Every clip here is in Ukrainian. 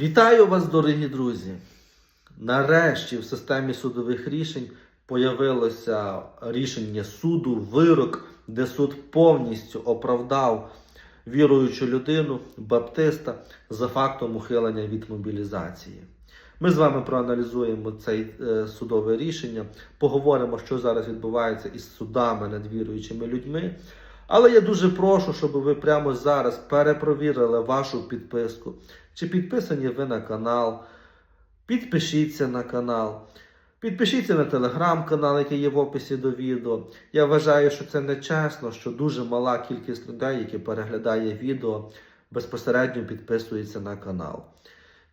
Вітаю вас, дорогі друзі! Нарешті в системі судових рішень появилося рішення суду, вирок, де суд повністю оправдав віруючу людину, баптиста, за фактом ухилення від мобілізації. Ми з вами проаналізуємо це судове рішення, поговоримо, що зараз відбувається із судами над віруючими людьми. Але я дуже прошу, щоб ви прямо зараз перепровірили вашу підписку. Чи підписані ви на канал? Підпишіться на канал. Підпишіться на телеграм-канал, який є в описі до відео. Я вважаю, що це нечесно, що дуже мала кількість людей, які переглядає відео, безпосередньо підписується на канал.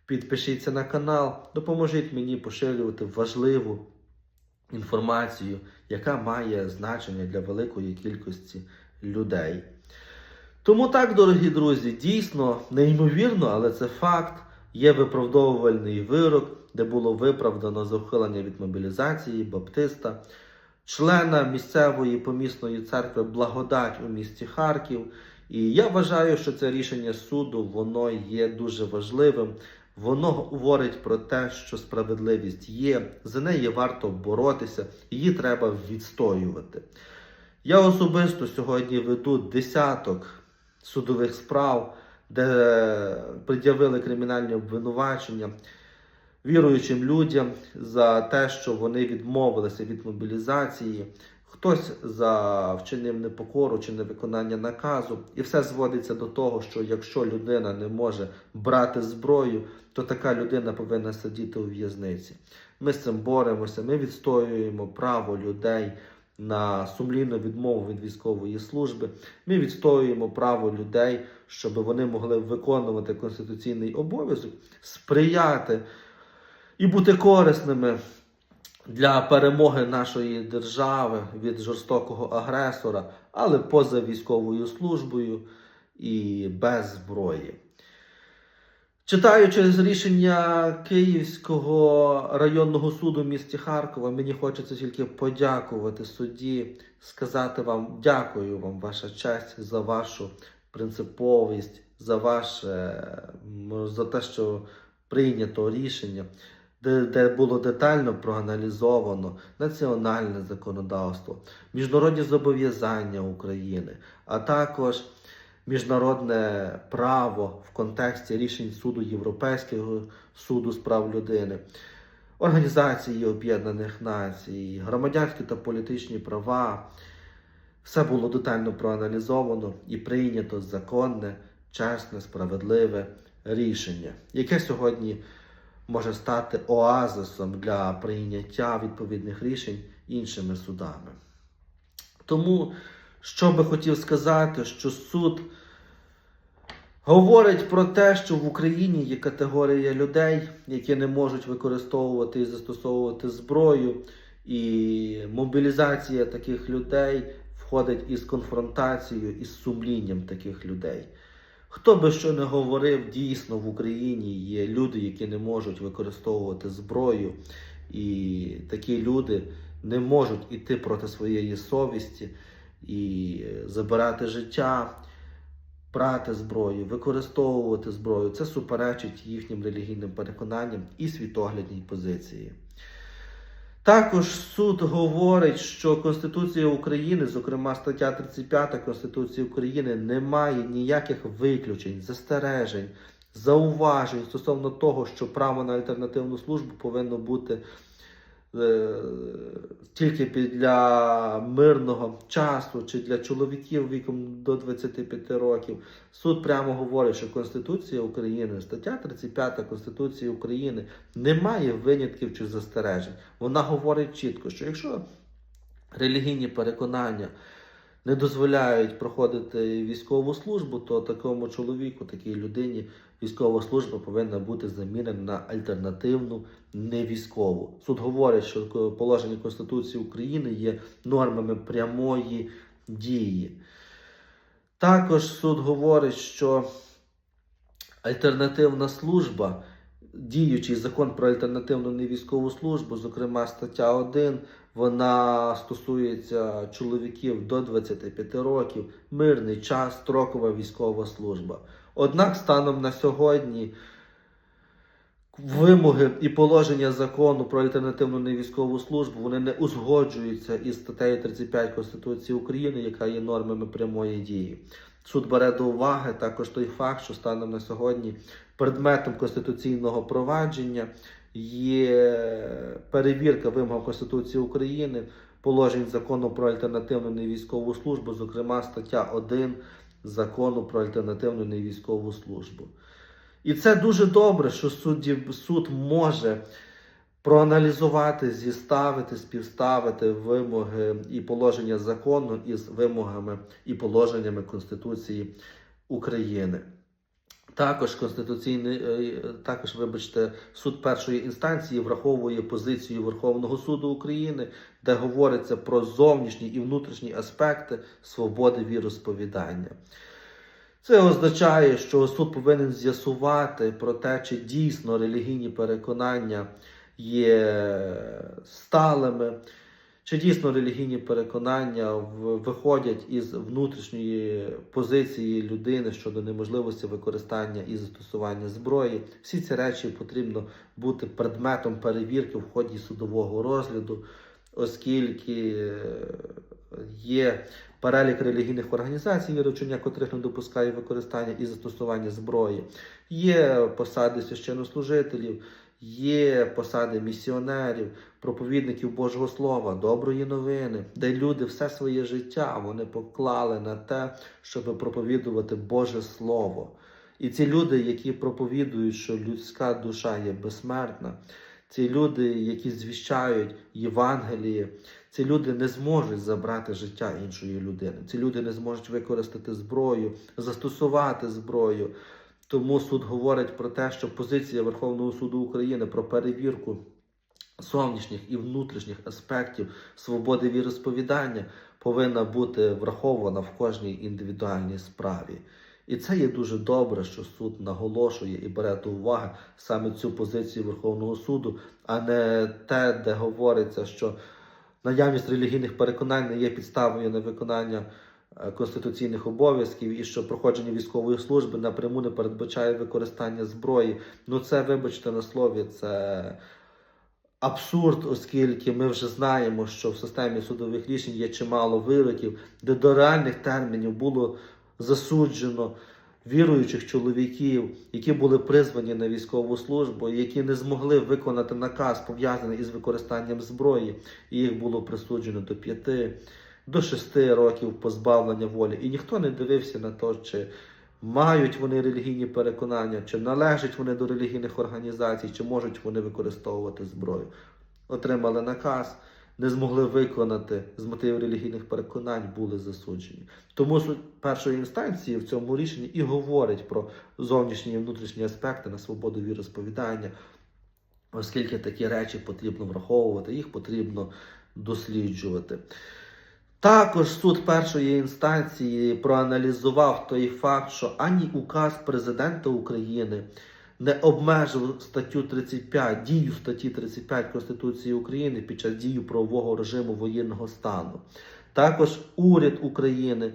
Підпишіться на канал, допоможіть мені поширювати важливу інформацію, яка має значення для великої кількості людей. Тому так, дорогі друзі, дійсно неймовірно, але це факт. Є виправдовувальний вирок, де було виправдано за від мобілізації баптиста, члена місцевої помісної церкви Благодать у місті Харків. І я вважаю, що це рішення суду воно є дуже важливим. Воно говорить про те, що справедливість є, за неї варто боротися, її треба відстоювати. Я особисто сьогодні веду десяток судових справ, де пред'явили кримінальні обвинувачення віруючим людям за те, що вони відмовилися від мобілізації. Хтось за вчинив непокору чи невиконання наказу, і все зводиться до того, що якщо людина не може брати зброю, то така людина повинна сидіти у в'язниці. Ми з цим боремося, ми відстоюємо право людей на сумлінну відмову від військової служби. Ми відстоюємо право людей, щоб вони могли виконувати конституційний обов'язок, сприяти і бути корисними для перемоги нашої держави від жорстокого агресора, але поза військовою службою і без зброї. Читаючи з рішення Київського районного суду в місті Харкова, мені хочеться тільки подякувати судді, сказати вам дякую вам, ваша честь, за вашу принциповість, за ваше за те, що прийнято рішення, де, де було детально проаналізовано національне законодавство, міжнародні зобов'язання України, а також міжнародне право в контексті рішень суду Європейського суду з прав людини, Організації Об'єднаних Націй, громадянські та політичні права. Все було детально проаналізовано і прийнято законне, чесне, справедливе рішення, яке сьогодні може стати оазисом для прийняття відповідних рішень іншими судами. Тому, що би хотів сказати, що суд говорить про те, що в Україні є категорія людей, які не можуть використовувати і застосовувати зброю, і мобілізація таких людей входить із конфронтацією, із сумлінням таких людей. Хто би що не говорив, дійсно в Україні є люди, які не можуть використовувати зброю, і такі люди не можуть іти проти своєї совісті і забирати життя, брати зброю, використовувати зброю. Це суперечить їхнім релігійним переконанням і світоглядній позиції. Також суд говорить, що Конституція України, зокрема стаття 35 Конституції України, не має ніяких виключень, застережень, зауважень стосовно того, що право на альтернативну службу повинно бути тільки для мирного часу чи для чоловіків віком до 25 років. Суд прямо говорить, що Конституція України, стаття 35 Конституції України не має винятків чи застережень. Вона говорить чітко, що якщо релігійні переконання не дозволяють проходити військову службу, то такому чоловіку, такій людині, військова служба повинна бути замінена на альтернативну невійськову. Суд говорить, що положення Конституції України є нормами прямої дії. Також суд говорить, що альтернативна служба, діючий закон про альтернативну невійськову службу, зокрема стаття 1, вона стосується чоловіків до 25 років, мирний час, строкова військова служба. Однак, станом на сьогодні вимоги і положення закону про альтернативну невійськову службу вони не узгоджуються із статтею 35 Конституції України, яка є нормами прямої дії. Суд бере до уваги також той факт, що станом на сьогодні предметом конституційного провадження є перевірка вимог Конституції України, положень закону про альтернативну невійськову службу, зокрема стаття 1 закону про альтернативну невійськову службу. І це дуже добре, що судді, суд може проаналізувати, зіставити, співставити вимоги і положення закону із вимогами і положеннями Конституції України. Також конституційний, е, також, вибачте, суд першої інстанції враховує позицію Верховного суду України, де говориться про зовнішні і внутрішні аспекти свободи віросповідання. Це означає, що суд повинен з'ясувати про те, чи дійсно релігійні переконання є сталими, чи дійсно релігійні переконання виходять із внутрішньої позиції людини щодо неможливості використання і застосування зброї. Всі ці речі потрібно бути предметом перевірки в ході судового розгляду, оскільки е, є перелік релігійних організацій, віручення котрих не допускає використання і застосування зброї, є посади священнослужителів, є посади місіонерів, проповідників Божого Слова, доброї новини, де люди все своє життя вони поклали на те, щоб проповідувати Боже Слово. І ці люди, які проповідують, що людська душа є безсмертна, ці люди, які звіщають Євангеліє, ці люди не зможуть забрати життя іншої людини. Ці люди не зможуть використати зброю, застосувати зброю. Тому суд говорить про те, що позиція Верховного суду України про перевірку зовнішніх і внутрішніх аспектів свободи віросповідання повинна бути врахована в кожній індивідуальній справі. І це є дуже добре, що суд наголошує і бере до уваги саме цю позицію Верховного суду, а не те, де говориться, що наявність релігійних переконань не є підставою на виконання е, конституційних обов'язків і що проходження військової служби напряму не передбачає використання зброї. Ну це, вибачте на слові, це абсурд, оскільки ми вже знаємо, що в системі судових рішень є чимало вироків, де до реальних термінів було засуджено віруючих чоловіків, які були призвані на військову службу, які не змогли виконати наказ, пов'язаний із використанням зброї, і їх було присуджено до п'яти, до шести років позбавлення волі. І ніхто не дивився на те, чи мають вони релігійні переконання, чи належать вони до релігійних організацій, чи можуть вони використовувати зброю. Отримали наказ, не змогли виконати з мотивів релігійних переконань, були засуджені. Тому суд першої інстанції в цьому рішенні і говорить про зовнішні і внутрішні аспекти на свободу віросповідання, оскільки такі речі потрібно враховувати, їх потрібно досліджувати. Також суд першої інстанції проаналізував той факт, що ані указ президента України не обмежив статтю 35, дію статті 35 Конституції України під час дії правового режиму воєнного стану. Також уряд України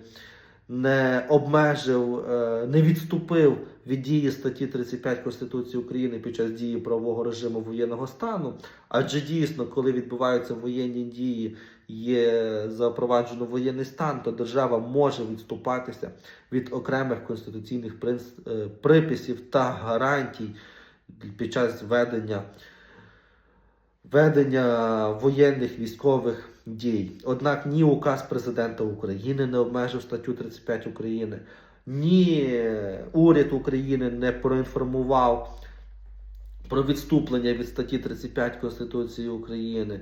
не обмежив, е, не відступив від дії статті 35 Конституції України під час дії правового режиму воєнного стану. Адже дійсно, коли відбуваються воєнні дії, є запроваджено воєнний стан, то держава може відступатися від окремих конституційних е, приписів та гарантій під час ведення ведення воєнних військових дій. Однак ні указ президента України не обмежив статтю 35 України, ні уряд України не проінформував про відступлення від статті 35 Конституції України.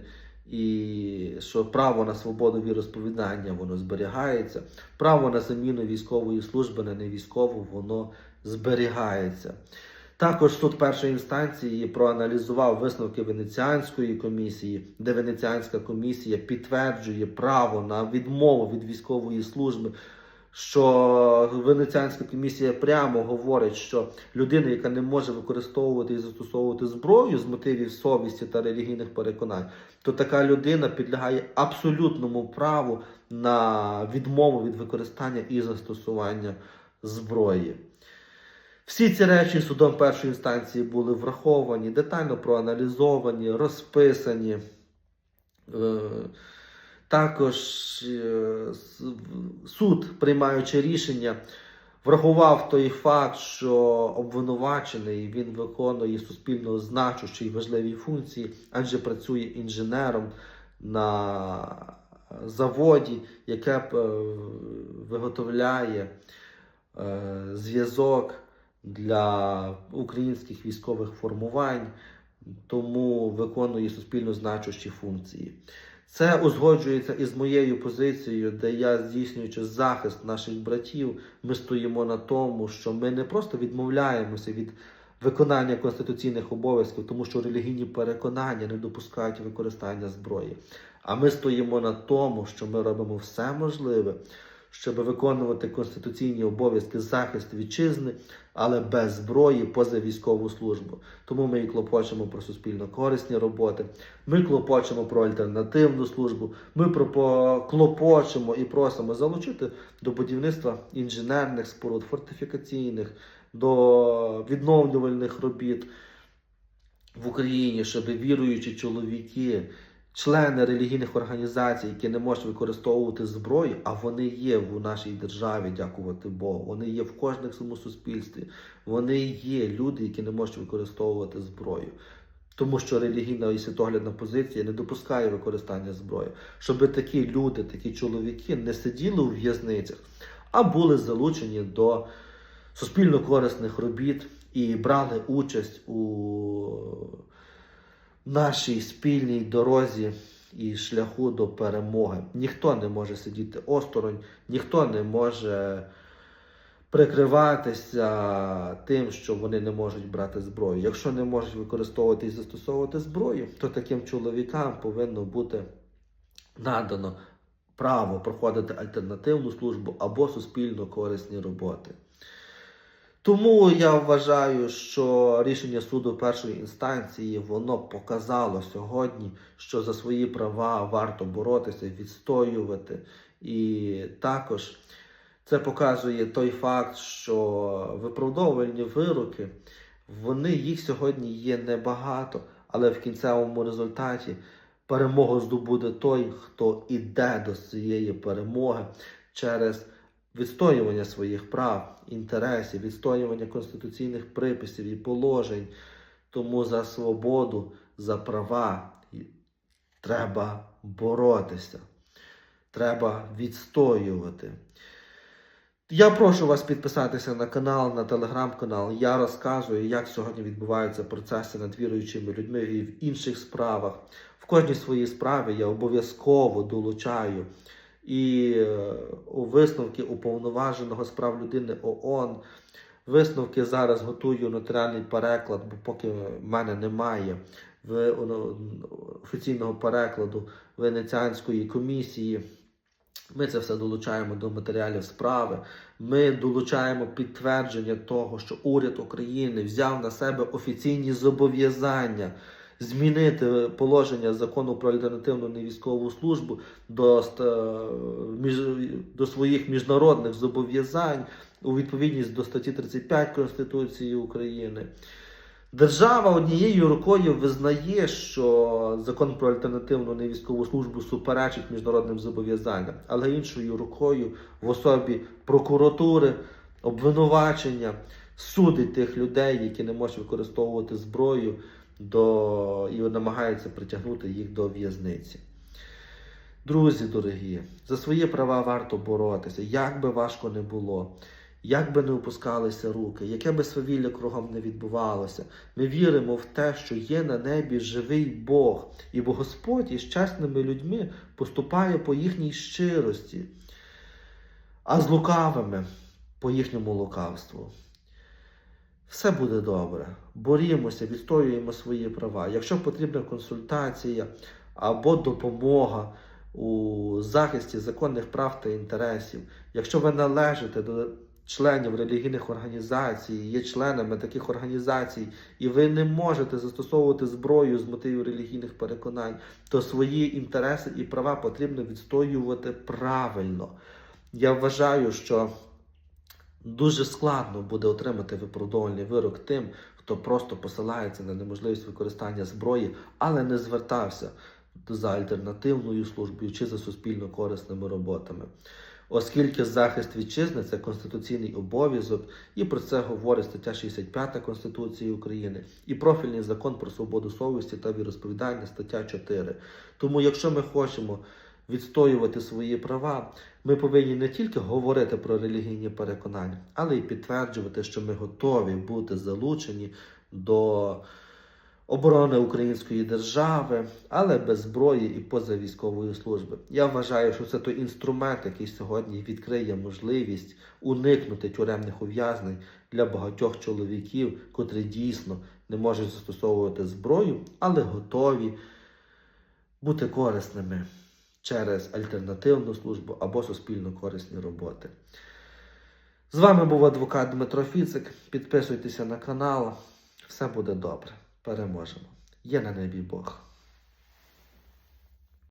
І що право на свободу віросповідання воно зберігається, право на заміну військової служби на невійськову воно зберігається. Також суд першої інстанції проаналізував висновки Венеціанської комісії, де Венеціанська комісія підтверджує право на відмову від військової служби. Що Венеціанська комісія прямо говорить, що людина, яка не може використовувати і застосовувати зброю з мотивів совісті та релігійних переконань, то така людина підлягає абсолютному праву на відмову від використання і застосування зброї. Всі ці речі судом першої інстанції були враховані, детально проаналізовані, розписані. Е, Також е, суд, приймаючи рішення, врахував той факт, що обвинувачений він виконує суспільно значущі і важливі функції, адже працює інженером на заводі, яке е, виготовляє е, зв'язок для українських військових формувань, тому виконує суспільно значущі функції. Це узгоджується із моєю позицією, де я, здійснюючи захист наших братів, ми стоїмо на тому, що ми не просто відмовляємося від виконання конституційних обов'язків, тому що релігійні переконання не допускають використання зброї. А ми стоїмо на тому, що ми робимо все можливе, щоб виконувати конституційні обов'язки захист вітчизни, але без зброї поза військову службу. Тому ми і клопочемо про суспільно корисні роботи. Ми клопочемо про альтернативну службу. Ми клопочемо і просимо залучити до будівництва інженерних споруд, фортифікаційних, до відновлювальних робіт в Україні, щоб віруючі чоловіки, члени релігійних організацій, які не можуть використовувати зброю, а вони є в нашій державі, дякувати Богу. Вони є в кожному суспільстві. Вони є люди, які не можуть використовувати зброю. Тому що релігійна і світоглядна позиція не допускає використання зброї, щоб такі люди, такі чоловіки не сиділи у в'язницях, а були залучені до суспільно корисних робіт і брали участь у нашій спільній дорозі і шляху до перемоги. Ніхто не може сидіти осторонь, ніхто не може прикриватися тим, що вони не можуть брати зброю. Якщо не можуть використовувати і застосовувати зброю, то таким чоловікам повинно бути надано право проходити альтернативну службу або суспільно корисні роботи. Тому я вважаю, що рішення суду першої інстанції воно показало сьогодні, що за свої права варто боротися, відстоювати. І також це показує той факт, що виправдовувальні вироки, вони їх сьогодні є небагато, але в кінцевому результаті перемогу здобуде той, хто іде до цієї перемоги через відстоювання своїх прав, інтересів, відстоювання конституційних приписів і положень. Тому за свободу, за права треба боротися, треба відстоювати. Я прошу вас підписатися на канал, на телеграм-канал. Я розказую, як сьогодні відбуваються процеси над віруючими людьми і в інших справах. В кожній своїй справі я обов'язково долучаю і е, висновки уповноваженого з прав людини ООН. Висновки зараз готую нотаріальний переклад, бо поки в мене немає офіційного перекладу Венеціанської комісії. Ми це все долучаємо до матеріалів справи. Ми долучаємо підтвердження того, що уряд України взяв на себе офіційні зобов'язання змінити положення закону про альтернативну невійськову службу до, до своїх міжнародних зобов'язань у відповідність до статті 35 Конституції України. Держава однією рукою визнає, що закон про альтернативну невійськову службу суперечить міжнародним зобов'язанням, але іншою рукою в особі прокуратури, обвинувачення судить тих людей, які не можуть використовувати зброю до... і намагаються притягнути їх до в'язниці. Друзі дорогі, за свої права варто боротися, як би важко не було. Як би не опускалися руки, яке би свавілля кругом не відбувалося, ми віримо в те, що є на небі живий Бог, і бо Господь із чесними людьми поступає по їхній щирості, а з лукавими по їхньому лукавству. Все буде добре. Борімося, відстоюємо свої права. Якщо потрібна консультація або допомога у захисті законних прав та інтересів, якщо ви належите до членів релігійних організацій, є членами таких організацій, і ви не можете застосовувати зброю з мотивів релігійних переконань, то свої інтереси і права потрібно відстоювати правильно. Я вважаю, що Дуже складно буде отримати виправдовувальний вирок тим, хто просто посилається на неможливість використання зброї, але не звертався за альтернативною службою чи за суспільно корисними роботами. Оскільки захист вітчизни це конституційний обов'язок, і про це говорить стаття 65 Конституції України, і профільний закон про свободу совісті та віросповідання, стаття 4. Тому, якщо ми хочемо відстоювати свої права, ми повинні не тільки говорити про релігійні переконання, але й підтверджувати, що ми готові бути залучені до оборони української держави, але без зброї і поза військової служби. Я вважаю, що це той інструмент, який сьогодні відкриє можливість уникнути тюремних ув'язнень для багатьох чоловіків, котрі дійсно не можуть застосовувати зброю, але готові бути корисними через альтернативну службу або суспільно корисні роботи. З вами був адвокат Дмитро Фіцик. Підписуйтеся на канал. Все буде добре. Переможемо. Є на небі Бог.